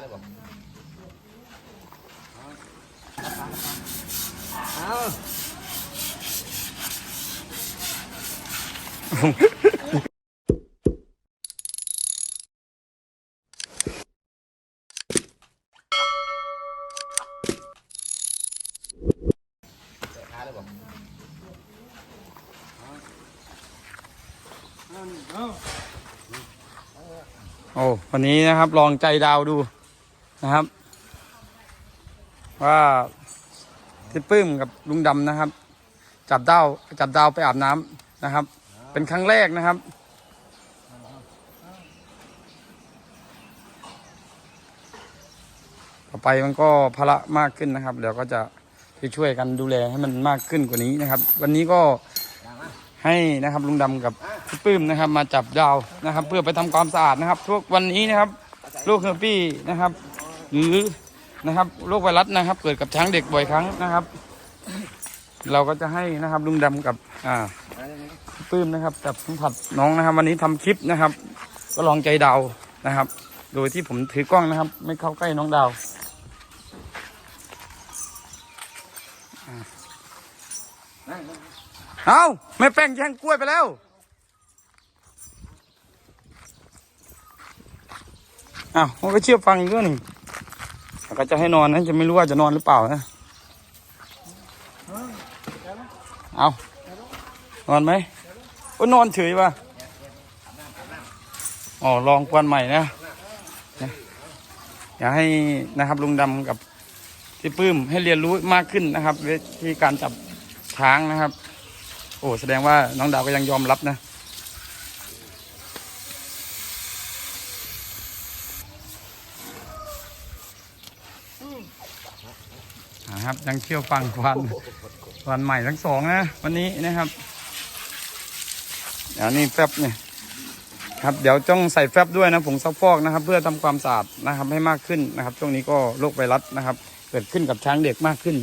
เลยบอกเอาโอ้วันนี้นะครับ ลองใจดาวดู นะครับ ว่าที่ปื้มกับลุงดำนะครับ จับดาวจับดาวไปอาบน้ำนะครับ เป็นครั้งแรกนะครับ ต่อไปมันก็ภาระมากขึ้นนะครับ เดี๋ยวก็จะช่วยกันดูแลให้มันมากขึ้นกว่านี้นะครับ วันนี้ก็ให้นะครับลุงดำกับพี่ปื้มนะครับ มาจับดาวนะครับ เพื่อไปทำความสะอาดนะครับทุกวันนี้นะครับโรคเฮอร์ปี้นะครับ หรือนะครับโรคไวรัสนะครับ เกิดกับช้างเด็กบ่อยครั้งนะครับ เราก็จะให้นะครับลุงดำกับอ่าปื้มนะครับจับสัมผัสน้องนะครับ วันนี้ทำคลิปนะครับ ก็ลองใจดาวนะครับ โดยที่ผมถือกล้องนะครับ ไม่เข้าใกล้น้องดาวเอาแม่แป้งแย่งกล้วยไปแล้วอ้าวมันก็เชื่อฟังอีกด้วยนี่ ก็จะให้นอนนะจะไม่รู้ว่าจะนอนหรือเปล่านะ เอานอนไหมโอ้นอนเฉยป่ะอ๋อลองกวนใหม่นะนะอยากให้นะครับลุงดำกับพี่ปื้มให้เรียนรู้มากขึ้นนะครับวิธีการจับช้างนะครับ โอ้แสดงว่าน้องดาวก็ยังยอมรับนะ นะครับยังเชี่ยวฟังควันควันใหม่ทั้งสองนะ วันนี้นะครับเดี๋ยวนี่แฟบเนี่ยครับเดี๋ยวต้องใส่แฟบด้วยนะผงซักฟอกนะครับ เพื่อทำความสะอาดนะครับให้มากขึ้นนะครับ ช่วงนี้ก็โรคไวรัสนะครับ เกิดขึ้นกับช้างเด็กมากขึ้น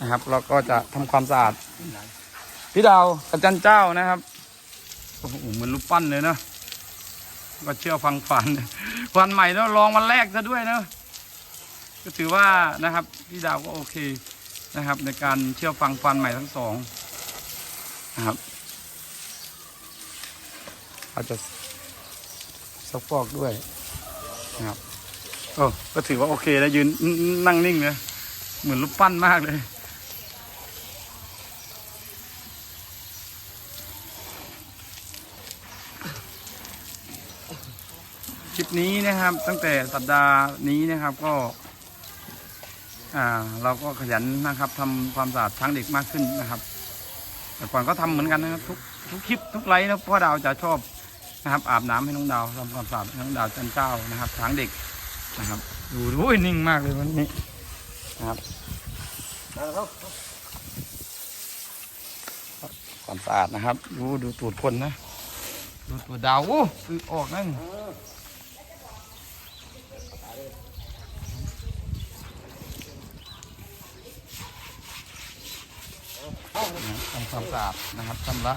นะครับเราก็จะทำความสะอาดพี่ดาวกับจันเจ้านะครับโอ้โหเหมือนรูปปั้นเลยเนะก็เชื่อฟังฝันฝันใหม่แล้วลองวันแรกซะด้วยเนอะ ก็ถือว่านะครับพี่ดาวก็โอเคนะครับ ในการเชื่อฟังฟันใหม่ทั้งสองนะครับ อาจจะซักฟอกด้วยนะครับโอ้ก็ถือว่าโอเคแล้วยืนนั่งนิ่งเลยเหมือนรูปปั้นมากเลยคลิปนี้นะครับตั้งแต่สัปดาห์นี้นะครับก็ อ่า เราก็ขยันนะครับทำความสะอาดช้างเด็กมากขึ้นนะครับ แต่ก่อนก็ทำเหมือนกันนะครับ ทุกทุกคลิปทุกไลฟ์นะพ่อดาวจะชอบนะครับ อาบน้ำให้น้องดาวทำความสะอาดให้น้องดาวจันเจ้านะครับช้างเด็กนะครับดูดูนิ่งมากเลยวันนี้นะครับความสะอาดนะครับ ดูดูตูดคนนะ ดูตัวดาวโอ้อึออกนั่น ทำความสะอาดนะครับชำระ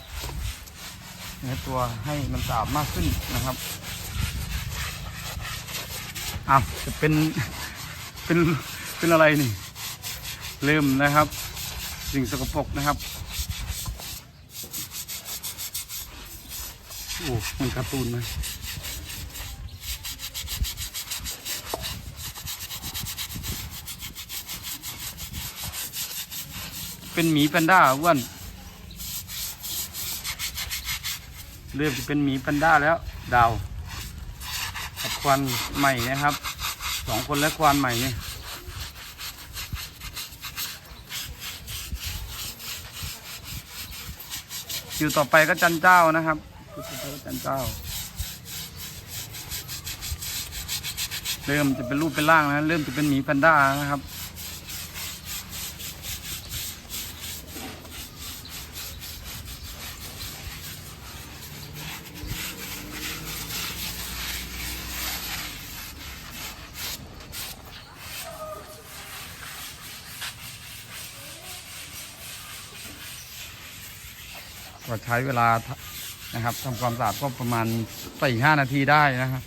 เนื้อตัวให้มันสะอาดมากขึ้นนะครับอ้าวจะเป็นเป็นเป็นอะไรนี่เริ่มนะครับ สิ่งสกปรกนะครับโอ้มันการ์ตูนนะ เป็นหมีแพนด้าอ้วนเริ่มจะเป็นหมีแพนด้าแล้ว ดาวกับควันใหม่นะครับสองคนและควันใหม่เนี่ยอยู่ต่อไปก็จันเจ้านะครับจันเจ้า เริ่มจะเป็นรูปเป็นร่างนะ เริ่มจะเป็นหมีแพนด้านะครับ ก็ใช้เวลานะครับทำความสะอาดก็ประมาณสี่ห้านาทีได้นะครับ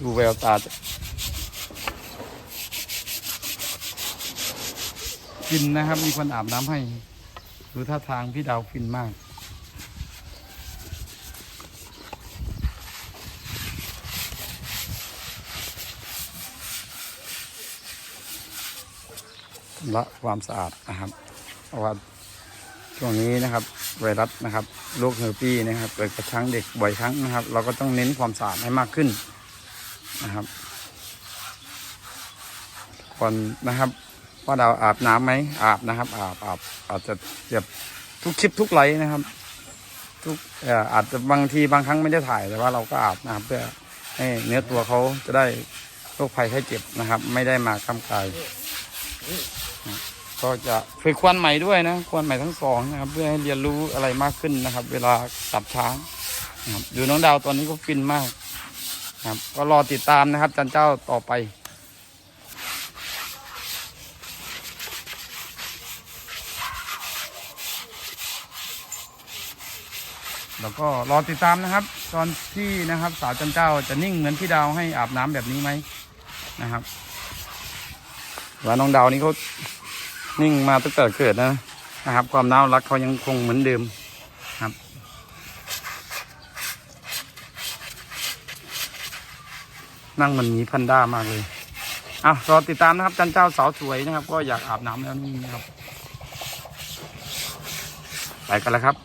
ดูแววตาฟินนะครับ มีคนอาบน้ำให้ ดูท่าทางพี่ดาวฟินมาก ละความสะอาดนะครับเพราะว่าช่วงนี้นะครับไวรัสนะครับโรคเฮอร์ปี้นะครับเกิดกับช้งเด็กบ่อยครั้งนะครับ เราก็ต้องเน้นความสะอาดให้มากขึ้นนะครับก่อนนะครับว่าเราอาบน้ำไหมอาบนะครับ อาบอาบอาจจะเก็บทุกคลิปทุกไลฟ์นะครับ ทุกอออาจจะบางทีบางครั้งไม่ได้ถ่ายแต่ว่าเราก็อาบนะครับเพื่อให้เนื้อตัวเขาจะได้โรคภัยไข้เจ็บนะครับ ไม่ได้มากำกาย ก็จะฝึกควันใหม่ด้วยนะควันใหม่ทั้งสองนะครับ เพื่อให้เรียนรู้อะไรมากขึ้นนะครับ เวลาจับช้างนะครับดูน้องดาวตอนนี้ก็ฟินมากนะครับ ก็รอติดตามนะครับจันเจ้าต่อไปแล้วก็รอติดตามนะครับ ตอนที่นะครับ สาวจันเจ้าจะนิ่งเหมือนพี่ดาวให้อาบน้ำแบบนี้ไหมนะครับ ว่าน้องดาวนี่เขานิ่งมาตั้งแต่เกิดนะนะครับ ความน่ารักเขายังคงเหมือนเดิมครับ นั่งเหมันมีพันด้ามากเลยอะรอติดตามนะครับจันเจ้าสาวสวยนะครับ ก็อยากอาบน้ำแล้วนี่นะครับ ไปกันแล้วครับ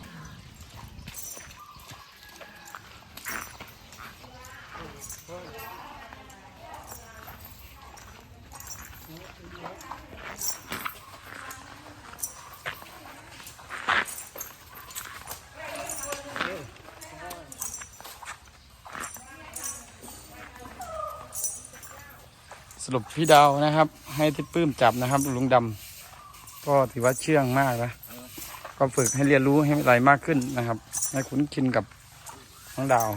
สรุปพี่ดาวนะครับ ให้ทิดปื้มจับนะครับ ลุงดำก็ถือว่าเชื่องมากนะก็ฝึกให้เรียนรู้ให้อะไรมากขึ้นนะครับ ให้คุ้นชินกับน้องดาว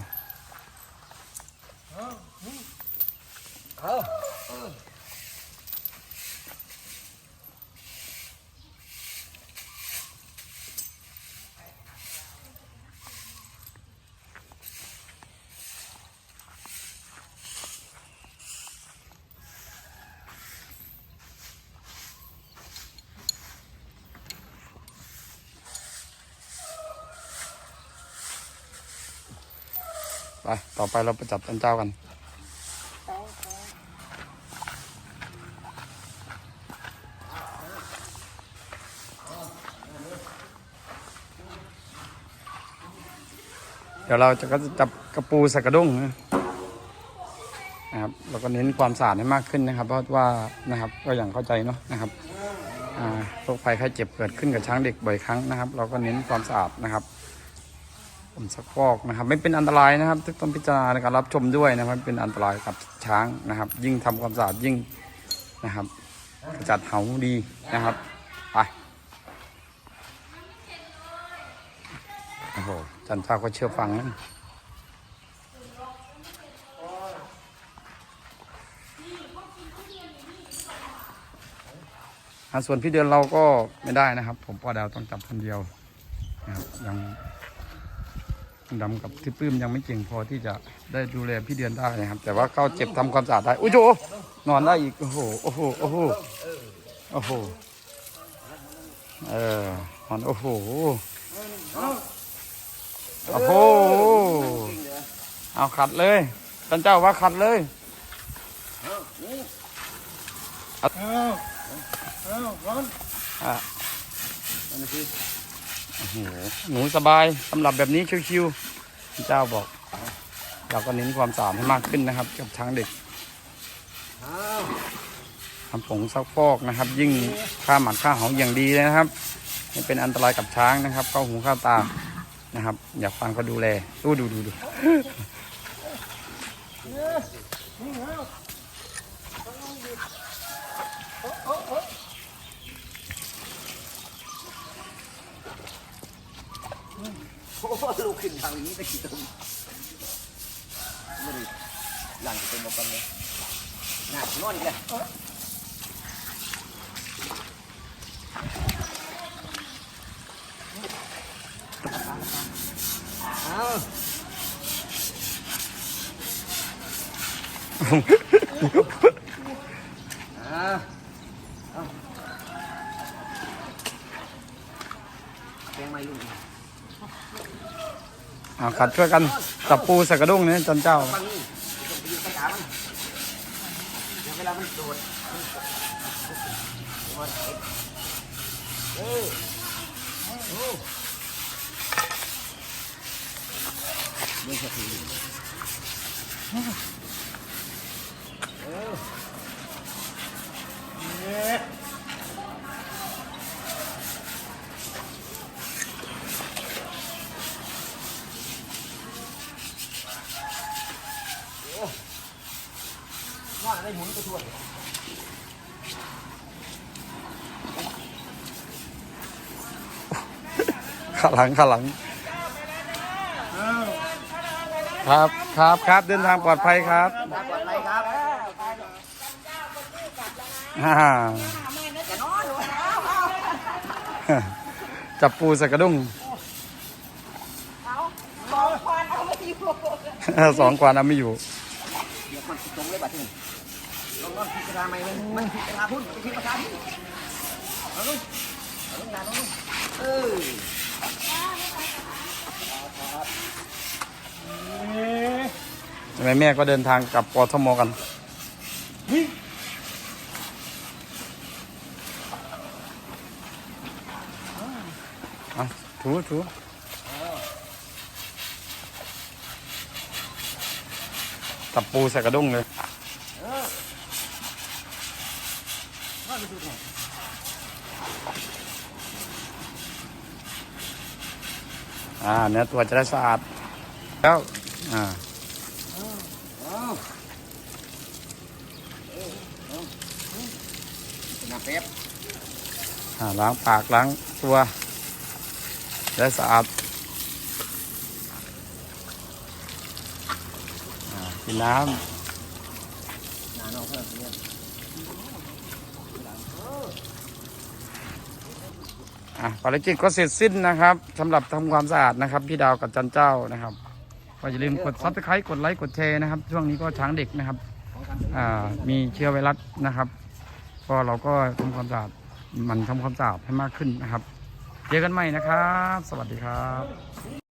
ไปต่อไปเราไปจับจันเจ้ากันเดี๋ยวเราจะก็จะจับกระปูส่กระด้งนะครับเราก็เน้นความสะอาดให้มากขึ้นนะครับ เพราะว่านะครับก็อย่างเข้าใจเนาะนะครับโรคภัยไข้เจ็บเกิดขึ้นกับช้างเด็กบ่อยครั้งนะครับ เราก็เน้นความสะอาดนะครับ ผมสักฟอกนะครับ ไม่เป็นอันตรายนะครับต้องพิจารณาในการรับชมด้วยนะครับ เป็นอันตรายกับช้างนะครับ ยิ่งทำความสะอาดยิ่งนะครับกระจัดเหาดีนะครับไปโอ้โหจันทราก็เชื่อฟังนะอะส่วนพี่เดือนเราก็ไม่ได้นะครับ ผมปอดาวต้องจับคนเดียวนะครับยัง ดำกับที่ปลื้มยังไม่เก่งพอที่จะได้ดูแลพี่เดือนได้นะครับ แต่ว่าเขาเจ็บทำความสะอาดได้อุ้ยโจนอนได้อีกโอ้โหโอ้โหโอ้โหโอ้โหเออนอนโอ้โหโอ้โหเอาขัดเลยท่านเจ้าว่าขัดเลยเอะโอ้โห หนูสบายสำหรับแบบนี้ชิวๆท่เจ้าบอก เราก็เน้นความสะอาดให้มากขึ้นนะครับกับช้างเด็กทำผงซักฟอกนะครับ ยิ่งฆ่าหมัดฆ่าเหาอย่างดีเลยนะครับไม่เป็นอันตรายกับช้างนะครับ เข้าหูเข้าตานะครับ อยากฟังก็ดูแลดูดูดูดู โอ้โหลูกขึ้นทางนี้ตะกี้ตรงไม่ได้หลังจะเป็นแบบนี้หน้านอนอีกแล้วเอาอ่าเอาแกงไม่ลุง เอาขัดช่วยกันจับปูใส่กระด้งเนี่ยจันเจ้าฟังนี่ต้องไปยืนตะกามันเดี๋ยวเวลามันโดดมันมันเออโอ้ไม่ใช่ทีเออเนี่ย ว่าได้หมุนไปทั่วเลย ขาหลังขาหลัง ครับครับครับเดินทางปลอดภัยครับตาปลอดภัยครับฮ่าจับปูใส่กระด้งสองพันเอาไม่อยู่สองกว่านะไม่อยู่เดี๋ยวมันตรงเลยบัดนี้ลองนอนพิจารณาไหมมันมันพิจารณาพุ่นไปพิจารณาพุ่นเอาลูกเอาลูกนานเอาลูกเออ ทำไมแม่ก็เดินทางกลับปทมกันอะถูถูตับปูใส่กระด้งเลยว่าไปดูหน่อยอ่าเนื้อตัวจะได้สะอาดแล้ว อ่าเอาน้ำเป๊ปอ่าล้างปากล้างตัวจะสะอาดอ่ากินน้นานเอาเพิ่มเนี่ยำอะภารกิจก็เสร็จสิ้นนะครับสำหรับทำความสะอาดนะครับ พี่ดาวกับจันเจ้านะครับ ก็อย่าลืมกดซับสไครต์กดไลค์กดแชร์นะครับ ช่วงนี้ก็ช้างเด็กนะครับอ่ามีเชื้อไวรัสนะครับ ก็เราก็ทำความสะอาดหมันทำความสะอาดให้มากขึ้นนะครับ เจอกันใหม่นะครับ สวัสดีครับ